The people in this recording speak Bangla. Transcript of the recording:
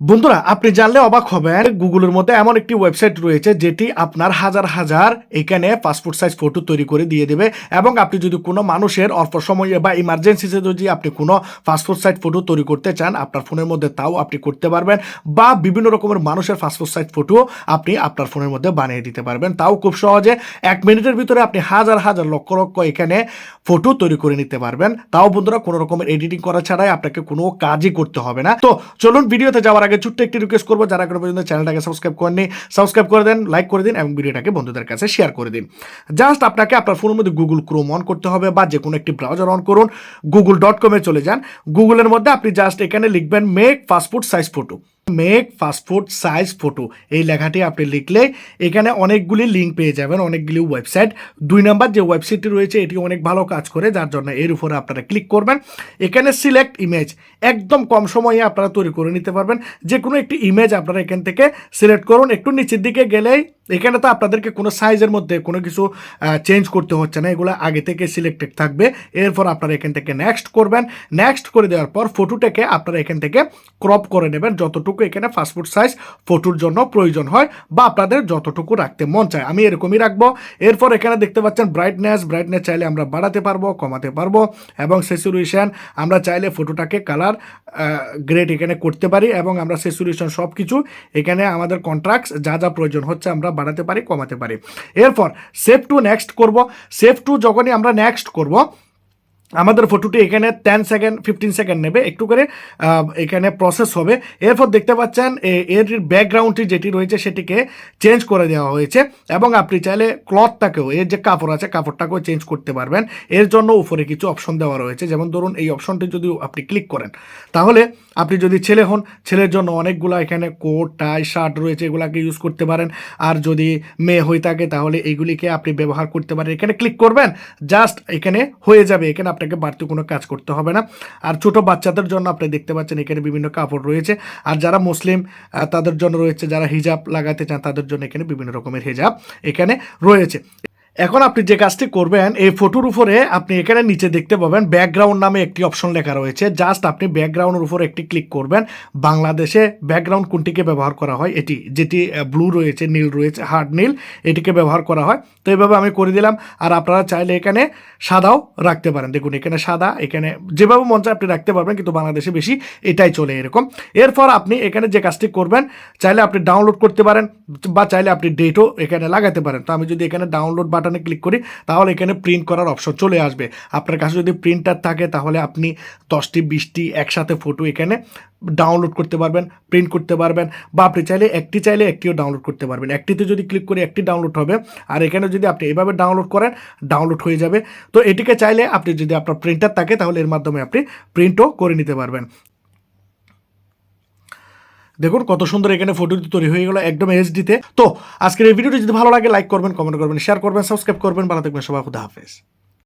বন্ধুরা, আপনি জানলে অবাক হবেন, গুগলের মধ্যে এমন একটি ওয়েবসাইট রয়েছে যেটি আপনার হাজার হাজার এখানে পাসপোর্ট সাইজ ফটো তৈরি করে দিয়ে দেবে এবং আপনি যদি কোনো মানুষের অল্প সময়ে বা ইমার্জেন্সিতে যদি আপনি কোনো পাসপোর্ট সাইজ ফটো তৈরি করতে চান, আপনার ফোনের মধ্যে তাও আপনি করতে পারবেন বা বিভিন্ন রকমের মানুষের পাসপোর্ট সাইজ ফটো আপনি আপনার ফোনের মধ্যে বানিয়ে দিতে পারবেন। তাও খুব সহজে এক মিনিটের ভিতরে আপনি হাজার হাজার লক্ষ লক্ষ এখানে ফটো তৈরি করে নিতে পারবেন। তাও বন্ধুরা, কোনো রকমের এডিটিং করা ছাড়াই আপনাকে কোনো কাজই করতে হবে না। তো চলুন, ভিডিওতে যাওয়ার আগে ছোট্ট একটি রিকোয়েস্ট করব, যারা এখনও পর্যন্ত চ্যানেলটাকে সাবস্ক্রাইব করেনি সাবস্ক্রাইব করে দেন লাইক করে দিন এবং ভিডিওটাকে বন্ধুদের কাছে শেয়ার করে দিন। জাস্ট আপনাকে আপনার ফোনের মধ্যে গুগল ক্রোম অন করতে হবে বা যে কোনো একটি ব্রাউজার অন করুন গুগল ডট কমে চলে যান। গুগলের মধ্যে আপনি জাস্ট এখানে লিখবেন make fast food size photo make passport size photo এই লেখাটি আপনি লিখলে এখানে অনেকগুলি লিঙ্ক পেয়ে যাবেন, অনেকগুলি ওয়েবসাইট দুই নাম্বার যে ওয়েবসাইটটি রয়েছে, এটি অনেক ভালো কাজ করে, যার জন্য এর উপরে আপনারা ক্লিক করবেন। এখানে সিলেক্ট ইমেজ একদম কম সময়ে আপনারা তৈরি করে নিতে পারবেন। যে কোনো একটি ইমেজ আপনারা এখান থেকে সিলেক্ট করুন। একটু নিচের দিকে গেলেই এখানে তো আপনাদেরকে কোনো সাইজের মধ্যে কোনো কিছু চেঞ্জ করতে হচ্ছে না, এগুলো আগে থেকে সিলেক্টেড থাকবে। এরপর আপনারা এখান থেকে নেক্সট করবেন। নেক্সট করে দেওয়ার পর ফটোটাকে আপনারা এখান থেকে ক্রপ করে নেবেন। যতটুকু এখানে ফাস্টফুড সাইজ ফটোর জন্য প্রয়োজন হয় বা আপনাদের যতটুকু রাখতে মন চায়। আমি এরকমই রাখব। এরপর এখানে দেখতে পাচ্ছেন ব্রাইটনেস ব্রাইটনেস চাইলে আমরা বাড়াতে পারব, কমাতে পারব এবং সেচুরেশন আমরা চাইলে ফটোটাকে কালার গ্রেড এখানে করতে পারি এবং আমরা সেচুরেশন সব কিছু এখানে আমাদের কন্ট্রাক্টস যা যা প্রয়োজন হচ্ছে আমরা বাড়াতে পারি, কমাতে পারি। এরপর সেভ টু নেক্সট করব। সেভ টু যখনই আমরা নেক্সট করব আমাদের ফটোটি এখানে টেন সেকেন্ড ফিফটিন সেকেন্ড নেবে, একটু করে এখানে প্রসেস হবে। এরপর দেখতে পাচ্ছেন এর ব্যাকগ্রাউন্ডটি যেটি রয়েছে সেটিকে চেঞ্জ করে দেওয়া হয়েছে এবং আপনি চাইলে ক্লথটাকেও এর যে কাপড় আছে, কাপড়টাকেও চেঞ্জ করতে পারবেন। এর জন্য উপরে কিছু অপশন দেওয়া রয়েছে। যেমন ধরুন, এই অপশনটি যদি আপনি ক্লিক করেন। তাহলে আপনি যদি ছেলে হন, ছেলের জন্য অনেকগুলো এখানে কোট টাই শার্ট রয়েছে, এগুলাকে ইউজ করতে পারেন। আর যদি মেয়ে হয়ে থাকে, তাহলে এইগুলিকে আপনি ব্যবহার করতে পারেন। এখানে ক্লিক করবেন জাস্ট এখানে হয়ে যাবে। এখানে আপনাকে বাড়তি কোনো কাজ করতে হবে না। আর ছোট বাচ্চাদের জন্য আপনি দেখতে পাচ্ছেন এখানে বিভিন্ন কাপড় রয়েছে। আর যারা মুসলিম তাদের জন্য রয়েছে, যারা হিজাব লাগাতে চান, তাদের জন্য এখানে বিভিন্ন রকমের হিজাব এখানে রয়েছে। এখন আপনি যে কাজটি করবেন, এই ফটোর উপরে আপনি এখানে নিচে দেখতে পাবেন ব্যাকগ্রাউন্ড নামে একটি অপশন লেখা রয়েছে। জাস্ট আপনি ব্যাকগ্রাউন্ডের উপর একটি ক্লিক করবেন। বাংলাদেশে ব্যাকগ্রাউন্ড কোনটিকে ব্যবহার করা হয়? এটি, যেটি ব্লু রয়েছে, নীল রয়েছে হার্ড নীল, এটিকে ব্যবহার করা হয়। তো এইভাবে আমি করে দিলাম। আর আপনারা চাইলে এখানে সাদাও রাখতে পারেন। দেখুন, এখানে সাদা, এখানে যেভাবে মন চায় আপনি রাখতে পারবেন, কিন্তু বাংলাদেশে বেশি এটাই চলে এরকম। এরপর আপনি এখানে যে কাজটি করবেন, চাইলে আপনি ডাউনলোড করতে পারেন, বা চাইলে আপনি ডেটও এখানে লাগাতে পারেন। তো আমি যদি এখানে ডাউনলোড বাটনে ক্লিক করি, তাহলে এখানে প্রিন্ট করার অপশন চলে আসবে। আপনার কাছে যদি প্রিন্টার থাকে, তাহলে আপনি দশটি, বিশটি একসাথে ফটো এখানে ডাউনলোড করতে পারবেন প্রিন্ট করতে পারবেন। বা আপনি চাইলে একটি চাইলে একটিও ডাউনলোড করতে পারবেন। একটিতে যদি ক্লিক করে, একটি ডাউনলোড হবে। আর এখানে যদি আপনি এভাবে ডাউনলোড করেন ডাউনলোড হয়ে যাবে। তো এটিকে চাইলে আপনি যদি আপনার প্রিন্টার থাকে, তাহলে এর মাধ্যমে আপনি প্রিন্টও করে নিতে পারবেন। দেখুন কত সুন্দর এখানে ফটোটি তৈরি হয়ে গেল একদম এইচডিতে তো। আজকের এই ভিডিওটি যদি ভালো লাগে লাইক করবেন কমেন্ট করবেন শেয়ার করবেন সাবস্ক্রাইব করবেন। ভালো থাকবেন, সবাই, খুদা হাফেজ।